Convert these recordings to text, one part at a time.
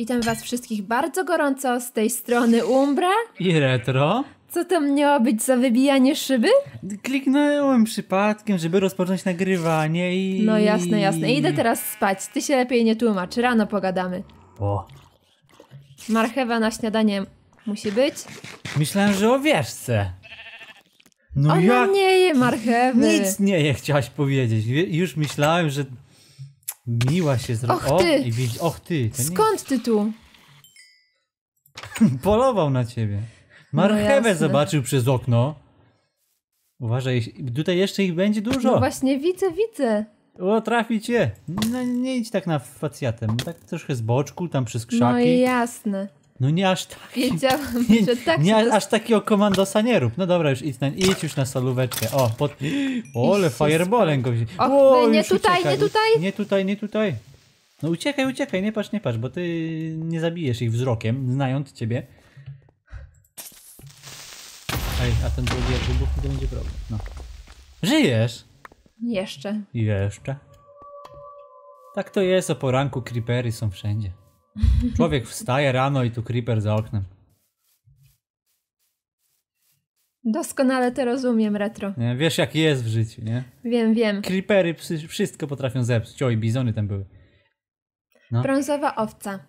Witam was wszystkich bardzo gorąco z tej strony Umbra. I retro. Co to miało być za wybijanie szyby? Kliknąłem przypadkiem, żeby rozpocząć nagrywanie i... No jasne, jasne. Idę teraz spać. Ty się lepiej nie tłumacz. Rano pogadamy. O, Marchewa na śniadanie musi być. myślałem, że o wieszce. No Ona jak? nie je marchewy. Nic nie je, chciałaś powiedzieć. Wie- Już myślałem, że miła się zrobi. Och O, ty! i widz... Och ty! To nie... Skąd ty tu? Polował na ciebie. Marchewę No jasne. zobaczył przez okno. Uważaj, tutaj jeszcze ich będzie dużo. No właśnie widzę, widzę. O, trafi cię. No, nie idź tak na facjatem. Tak troszkę z boczku, tam przez No krzaki. i jasne. No nie aż tak. Wiedziałam, Nie, że tak nie aż takiego komandosa nie rób. No dobra, już idź, na, idź już na solóweczkę. O, pod... O, ale Idź się fireballem go wzi... Och, O, nie tutaj, uciekaj. nie tutaj. Nie tutaj, nie tutaj. No uciekaj, uciekaj, nie patrz, nie patrz, bo ty nie zabijesz ich wzrokiem, znając ciebie. Ej, a ten drugi jak wybuchnie, to będzie problem. No. Żyjesz? Jeszcze. Jeszcze. Tak to jest, o poranku creepery są wszędzie. Człowiek wstaje rano i tu creeper za oknem. Doskonale to rozumiem, retro. Nie? Wiesz jak jest w życiu, nie? Wiem, wiem. Creepery psy, wszystko potrafią zepsuć. Oj, bizony tam były. No. Brązowa owca.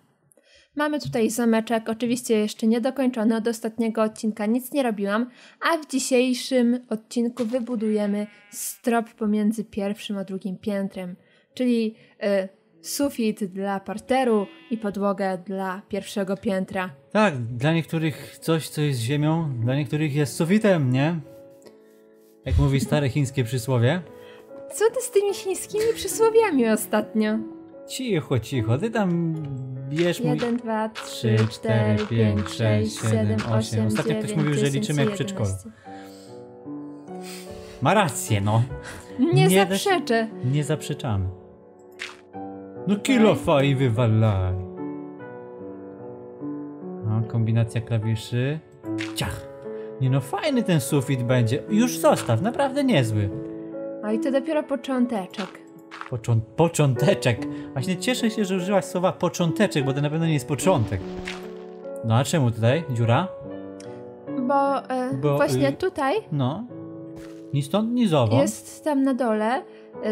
Mamy tutaj zameczek, oczywiście jeszcze niedokończony, od ostatniego odcinka nic nie robiłam, a w dzisiejszym odcinku wybudujemy strop pomiędzy pierwszym a drugim piętrem, czyli y, sufit dla parteru i podłogę dla pierwszego piętra. Tak, dla niektórych coś, co jest ziemią, dla niektórych jest sufitem, nie? Jak mówi stare chińskie przysłowie. Co ty z tymi chińskimi przysłowiami ostatnio? Cicho, cicho, ty tam bierz mój... 1, 2, 3, 4, 5, 6, 7, 8, Ostatnio ktoś 9, mówił, że 10, liczymy jak w przedszkolu. 11. Ma rację, no. Nie, Nie zaprzeczę. Nie zaprzeczamy. No kilofa i wywalaj. No, kombinacja klawiszy. Ciach. Nie no, fajny ten sufit będzie. Już zostaw, naprawdę niezły. A i to dopiero począteczek. Począ począteczek. Właśnie cieszę się, że użyłaś słowa począteczek, bo to na pewno nie jest początek. No a czemu tutaj dziura? Bo, e, Bo, właśnie y, tutaj No. Ni stąd, ni zowąd. jest tam na dole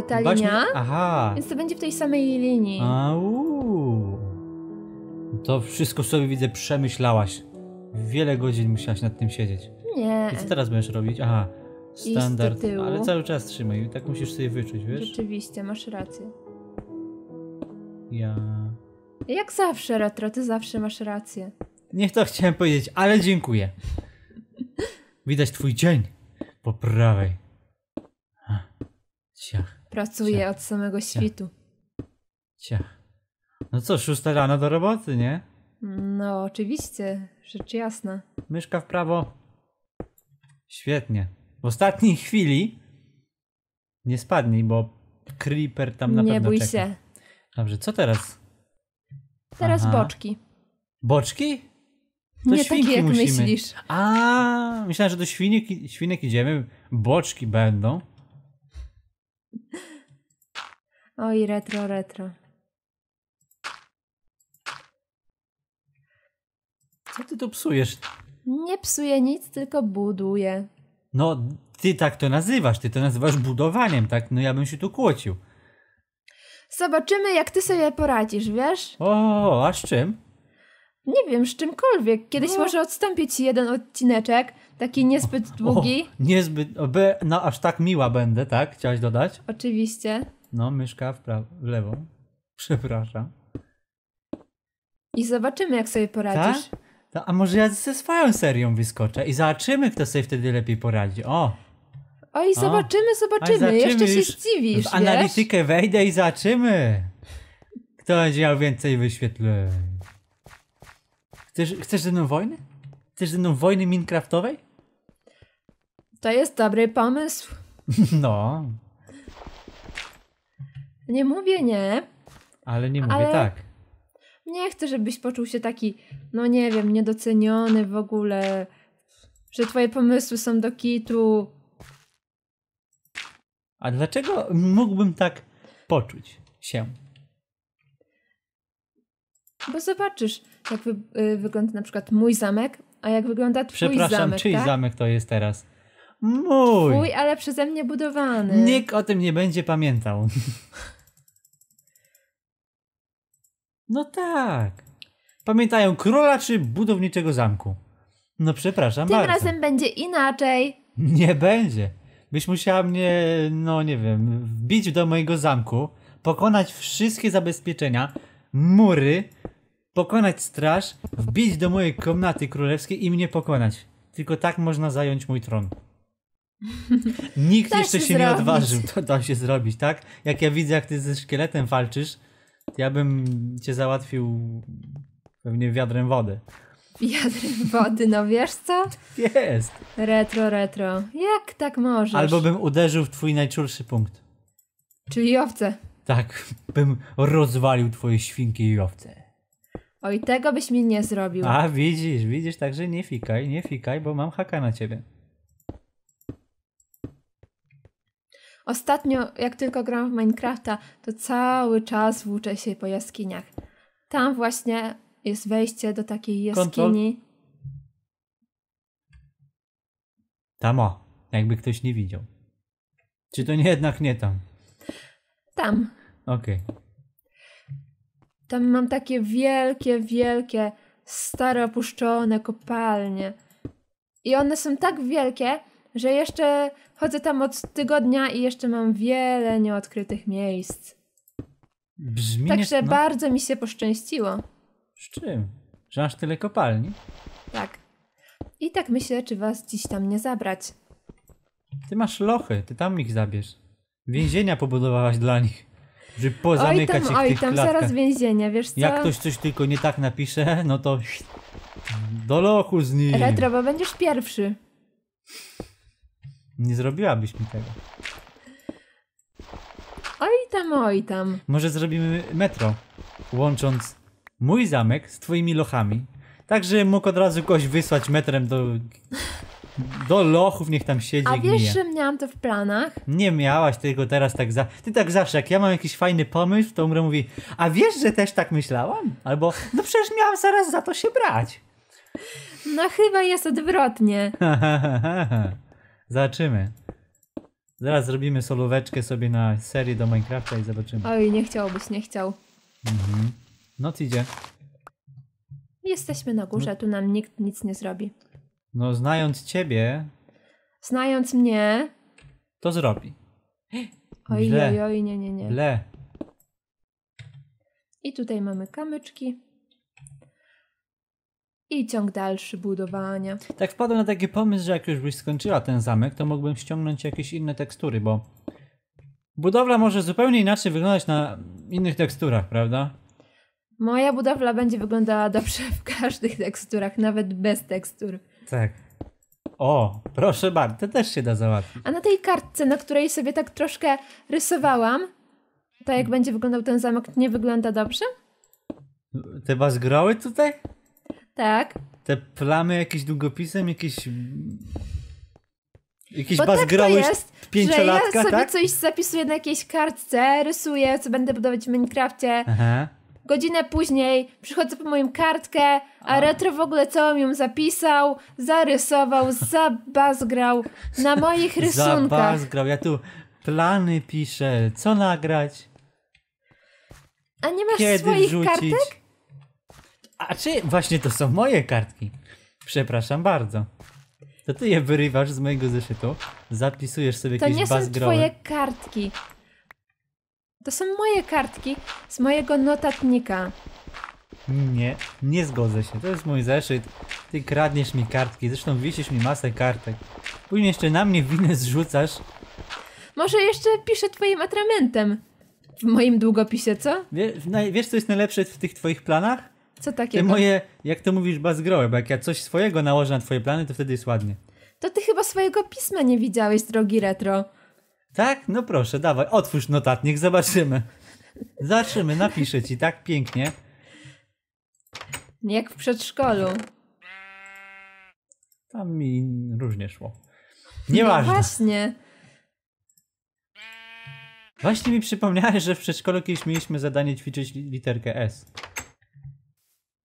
ta linia, Aha. więc to będzie w tej samej linii. Au. To wszystko sobie widzę przemyślałaś. Wiele godzin musiałaś nad tym siedzieć. Nie, I co teraz będziesz robić? Aha. Standard. Ale cały czas trzymaj. Tak musisz sobie wyczuć, wiesz? rzeczywiście, masz rację. Ja. Jak zawsze, Retro, ty zawsze masz rację. Nie to chciałem powiedzieć, ale dziękuję. Widać twój cień po prawej. Ciach, Pracuję od samego świtu. ciach. No co, szósta rano do roboty, nie? No, oczywiście, rzecz jasna. Myszka w prawo. Świetnie. W ostatniej chwili nie spadnij, bo creeper tam na Nie pewno bój czeka. się. Dobrze, co teraz? Teraz Aha. boczki. Boczki? To Nie takie jak musimy. myślisz. A, myślałem, że do świnek, świnek idziemy, boczki będą. Oj, retro, retro. Co ty tu psujesz? Nie psuję nic, tylko buduję. No, ty tak to nazywasz, ty to nazywasz budowaniem, tak? No ja bym się tu kłócił. Zobaczymy, jak ty sobie poradzisz, wiesz? O, a z czym? Nie wiem, z czymkolwiek. Kiedyś No. może odstąpię ci jeden odcineczek, taki niezbyt długi. O, niezbyt, no aż tak miła będę, tak? Chciałaś dodać? Oczywiście. No, myszka w, prawo, w lewą. Przepraszam. I zobaczymy, jak sobie poradzisz. Tak? To, a może ja ze swoją serią wyskoczę i zobaczymy, kto sobie wtedy lepiej poradzi. O, Oj, zobaczymy, zobaczymy. zobaczymy Jeszcze się zdziwisz, w wiesz? analitykę wejdę i zobaczymy. Kto będzie miał więcej wyświetleń. Chcesz, chcesz ze mną wojny? Chcesz ze mną wojny minecraftowej? To jest dobry pomysł. No, Nie mówię nie. ale nie mówię Ale- tak. Nie chcę, żebyś poczuł się taki, no nie wiem, niedoceniony w ogóle. Że twoje pomysły są do kitu. A dlaczego mógłbym tak poczuć się? Bo zobaczysz, jak wy, y, wygląda na przykład mój zamek, a jak wygląda twój Przepraszam, zamek, czyj tak? zamek to jest teraz? Mój! Twój, ale przeze mnie budowany. Nikt o tym nie będzie pamiętał. No tak. Pamiętają króla czy budowniczego zamku? No przepraszam Tym bardzo. razem będzie inaczej. Nie będzie. Byś musiała mnie, no nie wiem, wbić do mojego zamku, pokonać wszystkie zabezpieczenia, mury, pokonać straż, wbić do mojej komnaty królewskiej i mnie pokonać. Tylko tak można zająć mój tron. Nikt Da jeszcze się się nie odważył. To da się zrobić, tak? Jak ja widzę, jak ty ze szkieletem walczysz, ja bym cię załatwił pewnie wiadrem wody. Wiadrem wody, no wiesz co? Jest. Retro, retro. Jak tak możesz? Albo bym uderzył w twój najczulszy punkt. Czyli owce. Tak, bym rozwalił twoje świnki i owce. Oj, tego byś mi nie zrobił. A widzisz, widzisz, także nie fikaj, nie fikaj, bo mam haka na ciebie. Ostatnio, jak tylko gram w Minecrafta, to cały czas włóczę się po jaskiniach. Tam właśnie jest wejście do takiej Kontrol. jaskini. Tam o, jakby ktoś nie widział. Czy to nie jednak nie tam? Tam. Okej. Tam mam takie wielkie, wielkie, stare, opuszczone kopalnie. I one są tak wielkie, że jeszcze chodzę tam od tygodnia i jeszcze mam wiele nieodkrytych miejsc. Brzmi Także no, bardzo mi się poszczęściło. Z czym? Że aż tyle kopalni? Tak. I tak myślę, czy was dziś tam nie zabrać. Ty masz lochy, ty tam ich zabierz. Więzienia pobudowałaś dla nich. Żeby Oj pozamykać tam, ich w oj tych tam, klatkach. zaraz więzienie, wiesz co? Jak ktoś coś tylko nie tak napisze, no to do lochu z nim. Retro, bo będziesz pierwszy. Nie zrobiłabyś mi tego. Oj tam, oj tam. Może zrobimy metro, łącząc mój zamek z twoimi lochami. Tak, że mógł od razu kogoś wysłać metrem do, do lochów, niech tam siedzi A wiesz, gnije. że miałam to w planach? Nie miałaś tylko teraz tak za... Ty tak zawsze, jak ja mam jakiś fajny pomysł, to Umre mówi, a wiesz, że też tak myślałam? Albo, no przecież miałam zaraz za to się brać. No chyba jest odwrotnie. Zobaczymy. Zaraz zrobimy solóweczkę sobie na serię do Minecrafta i zobaczymy. Oj, nie chciałbyś, nie chciał. Mhm. Noc idzie. Jesteśmy na górze, tu nam nikt nic nie zrobi. No znając ciebie, Znając mnie... to zrobi. Oj, Źle. oj, oj, nie, nie, nie. Ble. I tutaj mamy kamyczki. I ciąg dalszy budowania. Tak wpadłem na taki pomysł, że jak już byś skończyła ten zamek, to mógłbym ściągnąć jakieś inne tekstury, bo budowla może zupełnie inaczej wyglądać na innych teksturach, prawda? Moja budowla będzie wyglądała dobrze w każdych teksturach, nawet bez tekstur. Tak. O, proszę bardzo, to też się da załatwić. A na tej kartce, na której sobie tak troszkę rysowałam, to jak będzie wyglądał ten zamek, nie wygląda dobrze? Te bazgroły tutaj? Tak. Te plamy jakieś długopisem, jakieś... Jakieś Bo tak jest, że pięciolatka, ja sobie tak? coś zapisuję na jakiejś kartce, rysuję, co będę budować w Minecrafcie. Aha. Godzinę później przychodzę po moją kartkę, a retro w ogóle całą ją zapisał, zarysował, zabazgrał na moich rysunkach. Zabazgrał, ja tu plany piszę, co nagrać, A nie masz kiedy swoich wrzucić. kartek? A czy właśnie to są moje kartki? Przepraszam bardzo. To ty je wyrywasz z mojego zeszytu, zapisujesz sobie To jakieś nie są twoje kartki. To są moje kartki z mojego notatnika. Nie, nie zgodzę się. To jest mój zeszyt. Ty kradniesz mi kartki, zresztą wisisz mi masę kartek. Później jeszcze na mnie winę zrzucasz. Może jeszcze piszę twoim atramentem w moim długopisie, co? Wie, wiesz co jest najlepsze w tych twoich planach? Co Te takiego? moje, jak to mówisz, bazgroły, bo jak ja coś swojego nałożę na twoje plany, to wtedy jest ładnie. To ty chyba swojego pisma nie widziałeś, drogi retro. Tak? No proszę, dawaj, otwórz notatnik, zobaczymy. Zobaczymy, napiszę ci tak pięknie. Jak w przedszkolu. Tam mi różnie szło. No Nieważne. właśnie. Właśnie mi przypomniałeś, że w przedszkolu kiedyś mieliśmy zadanie ćwiczyć li- literkę S.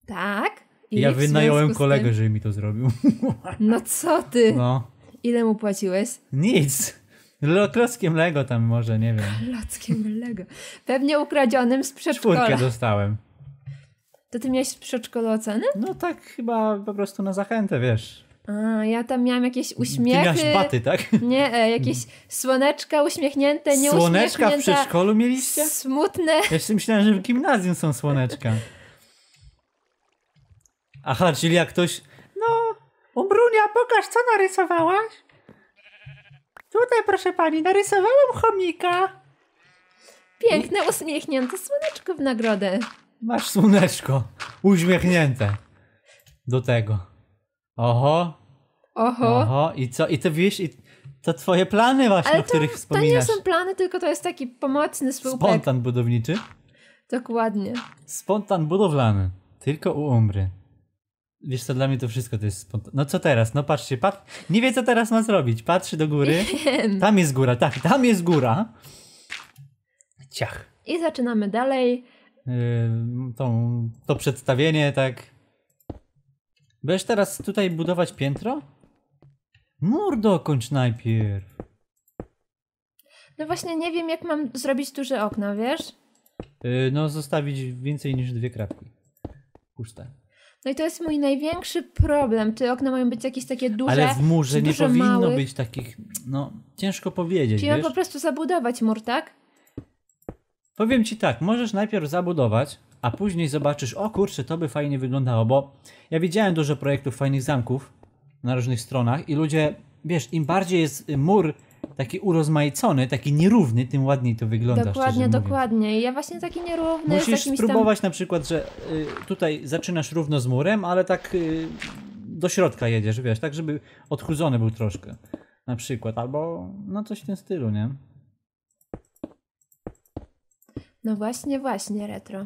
Tak? I ja wynająłem z kolegę, tym- żeby mi to zrobił. No co ty? No, Ile mu płaciłeś? nic. Lo- Klockiem Lego tam może, nie wiem. Lackiem Lego. Pewnie ukradzionym z Czwórkę przedszkola. dostałem. To ty miałeś w przedszkolu oceny? No tak chyba po prostu na zachętę, wiesz. A, ja tam miałam jakieś Ty uśmiechy. miałeś baty, tak? Nie, e, jakieś słoneczka uśmiechnięte, nie Słoneczka w przedszkolu mieliście? Smutne. Ja jeszcze myślałem, że w gimnazjum są słoneczka. Aha, czyli jak ktoś... No, Umbrunia, pokaż, co narysowałaś? Tutaj, proszę pani, narysowałam chomika. Piękne, uśmiechnięte słoneczko w nagrodę. Masz słoneczko, uśmiechnięte. Do tego. Oho, Oho. oho. I co? I to wiesz, i to twoje plany właśnie, Ale o to, których to nie wspominasz. są plany, tylko to jest taki pomocny słupek. Spontan budowniczy? Dokładnie. Spontan budowlany. Tylko u Umbry. Wiesz co, dla mnie to wszystko to jest spontan. No co teraz? No patrzcie, pat... nie wie co teraz ma zrobić. Patrzy do góry. Tam jest góra, tak, tam jest góra. Ciach. I zaczynamy dalej. Yy, tą, to przedstawienie, tak. Będziesz teraz tutaj budować piętro? Mur dokończ najpierw. No właśnie nie wiem, jak mam zrobić duże okna, wiesz? Yy, no, zostawić więcej niż dwie kratki. Puste. No i to jest mój największy problem. Te okna mają być jakieś takie duże. Ale w murze nie powinno małych. być takich, no, ciężko powiedzieć, Czyli po prostu zabudować mur, tak? Powiem ci tak, możesz najpierw zabudować, a później zobaczysz, o kurczę, to by fajnie wyglądało, bo ja widziałem dużo projektów fajnych zamków na różnych stronach i ludzie, wiesz, im bardziej jest mur taki urozmaicony, taki nierówny, tym ładniej to wygląda. dokładnie, mówiąc. dokładnie. Ja właśnie taki nierówny Musisz jakimś tam... spróbować na przykład, że y, tutaj zaczynasz równo z murem, ale tak y, do środka jedziesz, wiesz, tak żeby odchudzony był troszkę. Na przykład, albo no coś w tym stylu, nie? No właśnie, właśnie, retro.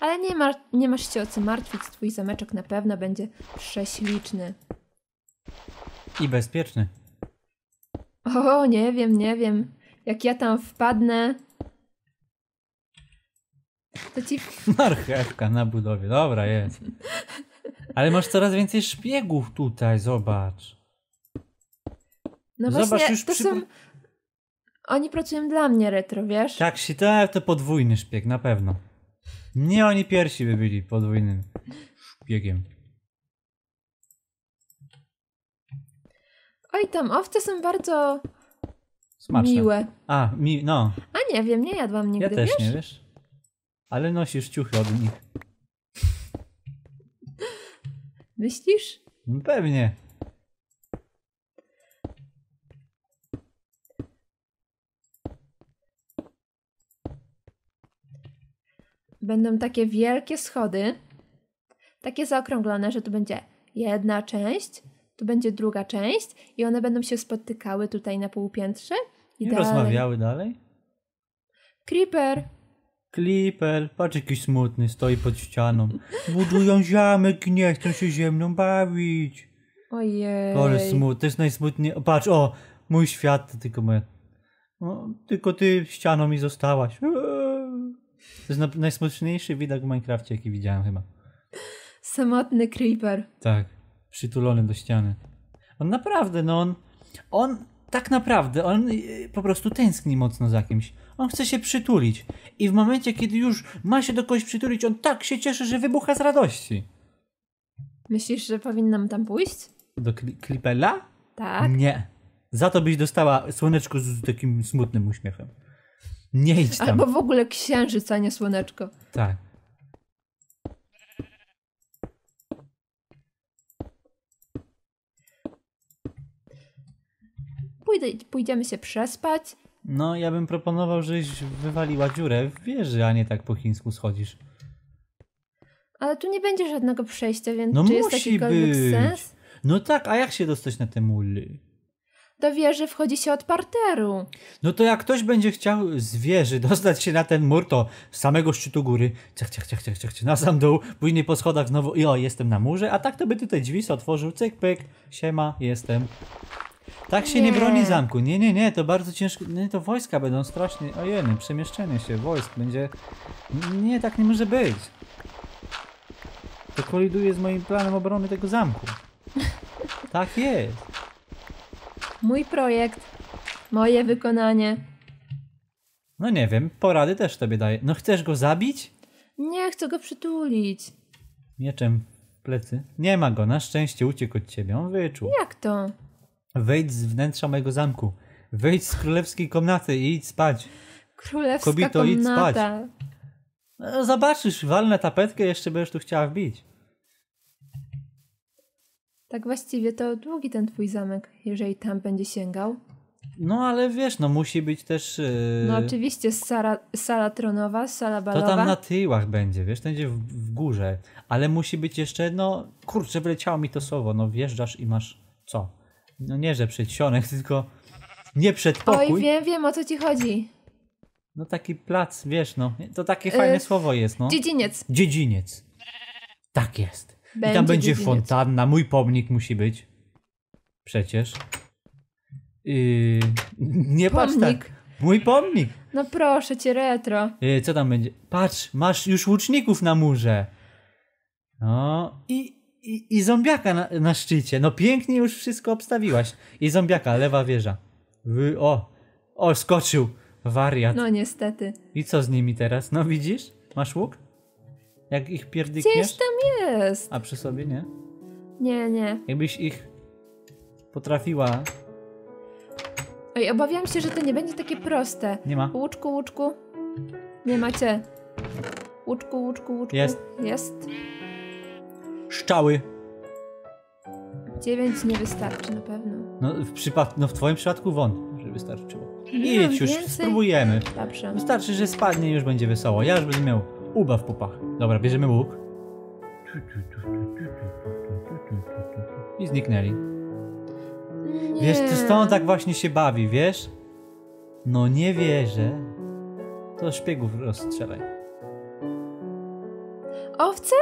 Ale nie, nie masz się o co martwić, twój zameczek na pewno będzie prześliczny. I bezpieczny. O, nie wiem, nie wiem. Jak ja tam wpadnę, to ci... Marchewka na budowie, dobra jest. Ale masz coraz więcej szpiegów tutaj, zobacz. No Zobacz, właśnie, już to przy- są... Oni pracują dla mnie, retro, wiesz? Tak się tak, to podwójny szpieg, na pewno. Nie oni pierwsi by byli podwójnym szpiegiem. Oj, tam owce są bardzo Smaczne. miłe. A, mi, no, A nie wiem, nie jadłam nigdy, ja też wiesz? nie, wiesz? Ale nosisz ciuchy od nich. Myślisz? No Pewnie. Będą takie wielkie schody, takie zaokrąglone, że tu będzie jedna część, tu będzie druga część i one będą się spotykały tutaj na półpiętrze i Nie dalej. rozmawiały dalej? Creeper! Clipper, patrz jakiś smutny, stoi pod ścianą. Budują zamek i nie chcą się ze mną bawić. Ojej. Ale smutny, to jest najsmutniej. Patrz, o, mój świat to tylko moja. O, tylko ty ścianą mi zostałaś. Eee. To jest na, najsmutniejszy widok w Minecrafcie, jaki widziałem chyba. Samotny creeper. Tak, przytulony do ściany. On naprawdę, no on, on tak naprawdę, on y, po prostu tęskni mocno za kimś. On chce się przytulić. I w momencie, kiedy już ma się do kogoś przytulić, on tak się cieszy, że wybucha z radości. Myślisz, że powinnam tam pójść? Do kli- Klipella? Tak. Nie. Za to byś dostała słoneczko z, z takim smutnym uśmiechem. Nie idź tam. Albo w ogóle księżyc, a nie słoneczko. Tak. Pójdę, pójdziemy się przespać. No, ja bym proponował, żeś wywaliła dziurę w wieży, a nie tak po chińsku schodzisz. Ale tu nie będzie żadnego przejścia, więc No czy jest musi jakikolwiek być. sens? No tak, a jak się dostać na te muly? Do wieży wchodzi się od parteru. No to jak ktoś będzie chciał z wieży dostać się na ten mur, to z samego szczytu góry, ciach, ciach, ciach, ciach, ciach, ciach, na sam dół, później po schodach znowu i o, jestem na murze, a tak to by tutaj drzwi otworzył, cyk, pyk, siema, jestem. Tak się nie, Nie. broni zamku, nie, nie, nie, to bardzo ciężko, nie, to wojska będą strasznie, ojeny, przemieszczenie się wojsk będzie, nie, tak nie może być. To koliduje z moim planem obrony tego zamku. Tak jest. Mój projekt, moje wykonanie. No nie wiem, porady też tobie daję. No chcesz go zabić? Nie chcę go przytulić. Mieczem w plecy. Nie ma go, na szczęście uciekł od ciebie. On wyczuł. Jak to? Wejdź z wnętrza mojego zamku. Wejdź z królewskiej komnaty i idź spać. Królewska Kobito, idź komnata. No, zobaczysz, walnę tapetkę, jeszcze będziesz tu chciała wbić. Tak właściwie to długi ten twój zamek, jeżeli tam będzie sięgał. No ale wiesz, no musi być też... Yy... No oczywiście sala, sala tronowa, sala To balowa. tam na tyłach będzie, wiesz, to będzie w, w górze. Ale musi być jeszcze, no kurczę, wyleciało mi to słowo, no wjeżdżasz i masz co? No nie, że przedsionek, tylko nie przedpokój. Oj, wiem, wiem o co ci chodzi. No taki plac, wiesz, no. To takie fajne Y, słowo jest, no. Dziedziniec. Dziedziniec. Tak jest. I Będzie tam będzie dziedziniec. fontanna, mój pomnik musi być. Przecież. Yy, nie patrz tak. Pomnik. Mój pomnik. No proszę cię, retro. Yy, co tam będzie? Patrz, masz już łuczników na murze. No i, i, i zombiaka na, na szczycie. No pięknie już wszystko obstawiłaś. I zombiaka, lewa wieża. Wy, o, o, skoczył. Wariat. No niestety. I co z nimi teraz? No widzisz? Masz łuk? Jak ich Gdzieś pierdykniesz? tam jest. A przy sobie nie? Nie, nie. Jakbyś ich potrafiła... Oj, obawiam się, że to nie będzie takie proste. Nie ma. Łuczku, łuczku. Nie macie. Łuczku, łuczku, łuczku. Jest. Jest. Szczały. Dziewięć nie wystarczy na pewno. No w, przypad- no w twoim przypadku wątpię, że wystarczyło. Mam Idź już, więcej. spróbujemy. Dobrze. Wystarczy, że spadnie i już będzie wesoło. Ja już będę miał uba w pupach. Dobra, bierzemy łuk. I zniknęli. Nie. Wiesz, to stąd tak właśnie się bawi, wiesz? No nie wierzę. To szpiegów rozstrzelaj. Owce?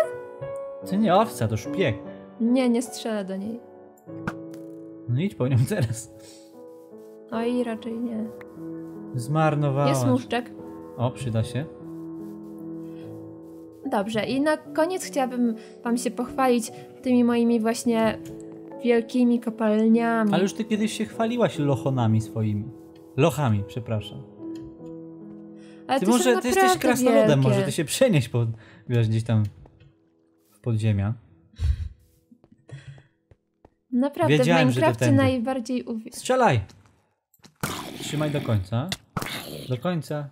To nie owca, to szpieg. Nie, nie strzelę do niej. No idź po nią teraz. Oj, raczej nie. Zmarnowałaś. Jest muszczek. O, przyda się. Dobrze, i na koniec chciałabym Wam się pochwalić tymi moimi właśnie wielkimi kopalniami. Ale już ty kiedyś się chwaliłaś lochonami swoimi. Lochami, przepraszam. Ale Ty może ty jesteś krasnoludem, wielkie. może ty się przenieść pod, wiesz, gdzieś tam w podziemia. Naprawdę, Wiedziałem, w Minecrafcie najbardziej uwi... Strzelaj! Trzymaj do końca. Do końca.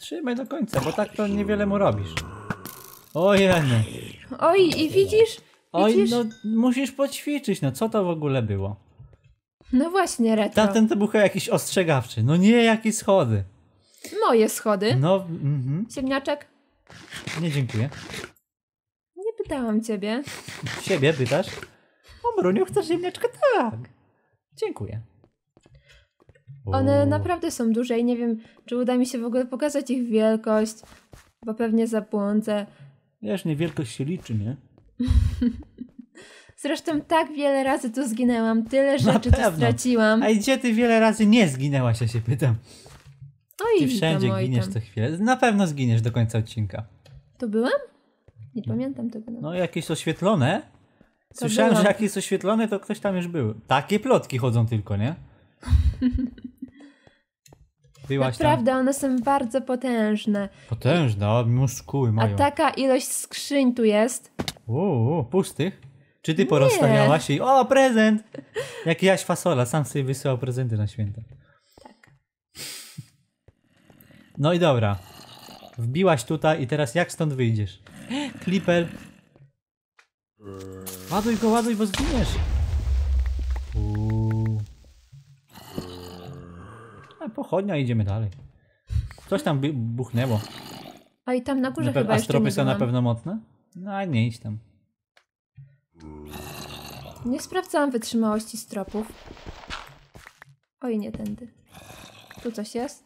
Trzymaj do końca, bo tak to niewiele mu robisz. O jeny. Oj, i widzisz? Oj, Widzisz? no musisz poćwiczyć, no co to w ogóle było? No właśnie, retro. Tamten to był jakiś ostrzegawczy. No nie, jakie schody. Moje schody. No, mhm. Ziemniaczek, Nie dziękuję. Pytałam ciebie. Siebie pytasz? O, Bruniu, chcesz ziemniaczka? Tak. Dziękuję. One O. naprawdę są duże i nie wiem, czy uda mi się w ogóle pokazać ich wielkość, bo pewnie zabłądzę. Wiesz, nie wielkość się liczy, nie? Zresztą tak wiele razy tu zginęłam, tyle rzeczy tu straciłam. A gdzie ty wiele razy nie zginęłaś, ja się pytam. Oj, Ty wszędzie tam, giniesz tam. co chwilę. Na pewno zginiesz do końca odcinka. Tu byłam? Nie pamiętam tego. No. No, jakieś oświetlone? Słyszałem, byłam. że jak jest oświetlone, to ktoś tam już był. Takie plotki chodzą tylko, nie? Byłaś tam. Naprawdę, one są bardzo potężne. Szkóły A mają. taka ilość skrzyń tu jest. Uuu, pustych? Czy ty porozstawiałaś i o, prezent! Jak Jaś Fasola, sam sobie wysyłał prezenty na święta. Tak. No i dobra. Wbiłaś tutaj i teraz jak stąd wyjdziesz? Clipper. Ładuj go, ładuj, bo zginiesz. Uuu. A pochodnia, idziemy dalej. Coś tam buchnęło. A i tam na górze Na chyba a jeszcze stropy są na pewno mocne? No a nie idź tam. Nie sprawdzałam wytrzymałości stropów. Oj, nie tędy. Tu coś jest?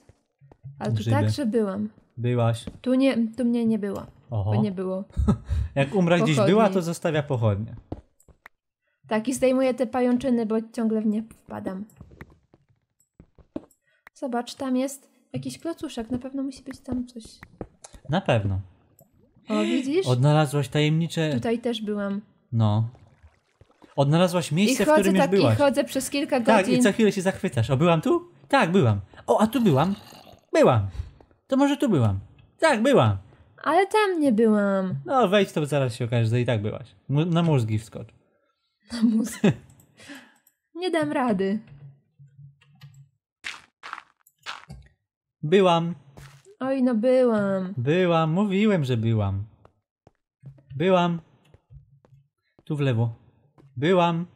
Ale tu także byłam. Byłaś. Tu nie, tu mnie nie było. Oho. Bo nie było. Jak umra gdzieś była, to zostawia pochodnie. Tak, i zdejmuję te pajączyny, bo ciągle w nie wpadam. Zobacz, tam jest jakiś klocuszek. Na pewno musi być tam coś. Na pewno. O, widzisz? Odnalazłaś tajemnicze... Tutaj też byłam. No. Odnalazłaś I miejsce, w którym już tak, i byłaś. chodzę przez kilka Tak, godzin. i co chwilę się zachwycasz. O, byłam tu? Tak, byłam. O, a tu byłam? Byłam. To może tu byłam. Tak, byłam. Ale tam nie byłam. No, wejdź, to zaraz się okaże, że i tak byłaś. Na mózgi wskocz. Na mózg. nie dam rady. Byłam. Oj, no byłam. Byłam, mówiłem, że byłam. Byłam. Tu w lewo. Byłam.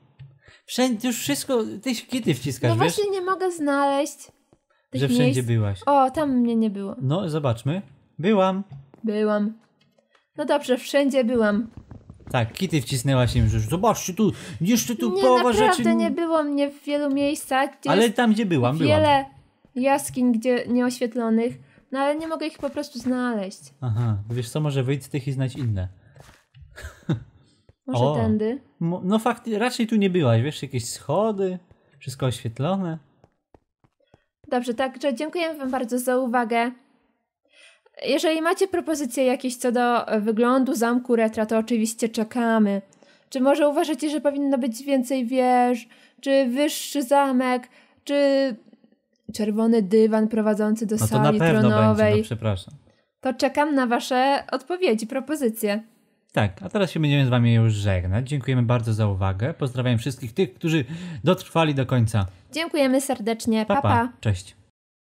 Wszędzie już wszystko, ty kiedy wciskasz, No wiesz? właśnie nie mogę znaleźć tych Że wszędzie miejsc. byłaś. O, tam mnie nie było. No, zobaczmy. Byłam. Byłam. No dobrze, wszędzie byłam. Tak, Kitty wcisnęła się, że zobaczcie tu, jeszcze tu nie, połowa naprawdę rzeczy. nie było mnie w wielu miejscach, Ale tam, gdzie byłam, byłam. wiele jaskiń gdzie nieoświetlonych, no ale nie mogę ich po prostu znaleźć. Aha, wiesz co, może wyjść z tych i znać inne. Może O. tędy. No fakt, raczej tu nie byłaś, wiesz, jakieś schody, wszystko oświetlone. Dobrze, także dziękujemy Wam bardzo za uwagę. Jeżeli macie propozycje jakieś co do e, wyglądu zamku retro, to oczywiście czekamy. Czy może uważacie, że powinno być więcej wież, czy wyższy zamek, czy czerwony dywan prowadzący do No to sali na pewno tronowej? będzie, no przepraszam. To czekam na Wasze odpowiedzi, propozycje. Tak, a teraz się będziemy z wami już żegnać. Dziękujemy bardzo za uwagę. Pozdrawiam wszystkich tych, którzy dotrwali do końca. Dziękujemy serdecznie. Pa, pa. pa. pa. Cześć.